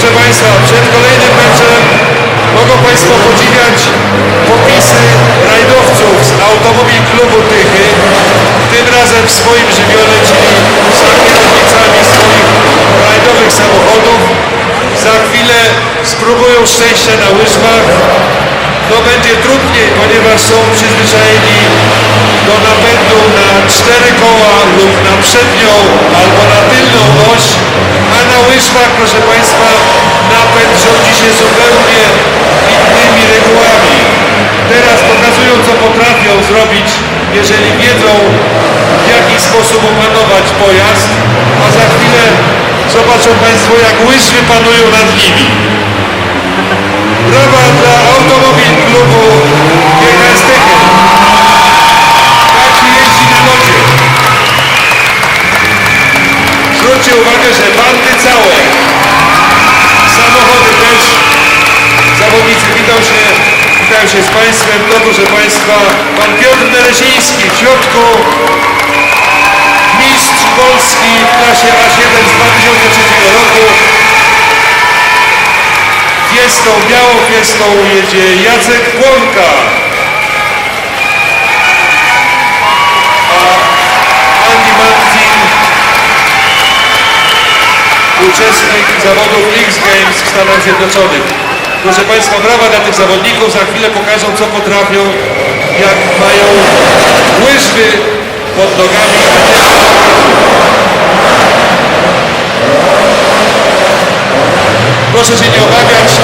Proszę Państwa, przed kolejnym meczem mogą Państwo podziwiać popisy rajdowców z Automobil Klubu Tychy, tym razem w swoim żywiole, czyli z kierownicami swoich rajdowych samochodów. Za chwilę spróbują szczęścia na łyżwach. No będzie trudniej, ponieważ są przyzwyczajeni do napędu na cztery koła lub na przednią albo na tylną oś, a na łyżwach, proszę Państwa, jeżeli wiedzą, w jaki sposób opanować pojazd, a za chwilę zobaczą Państwo, jak łyżwy panują nad nimi. Brawa dla Automobil Klubu się jeździ na lodzie. Zwróćcie uwagę, że bandy całe, się z Państwem. To proszę Państwa, Pan Piotr Neresiński w środku, mistrz Polski w klasie A7 z 2003 roku. Fiestą, białą fiestą jedzie Jacek Płonka. A Andy Martin, uczestnik zawodów X Games w Stanach Zjednoczonych. Proszę Państwa, brawa dla tych zawodników. Za chwilę pokażą, co potrafią, jak mają łyżwy pod nogami. Proszę się nie obawiać,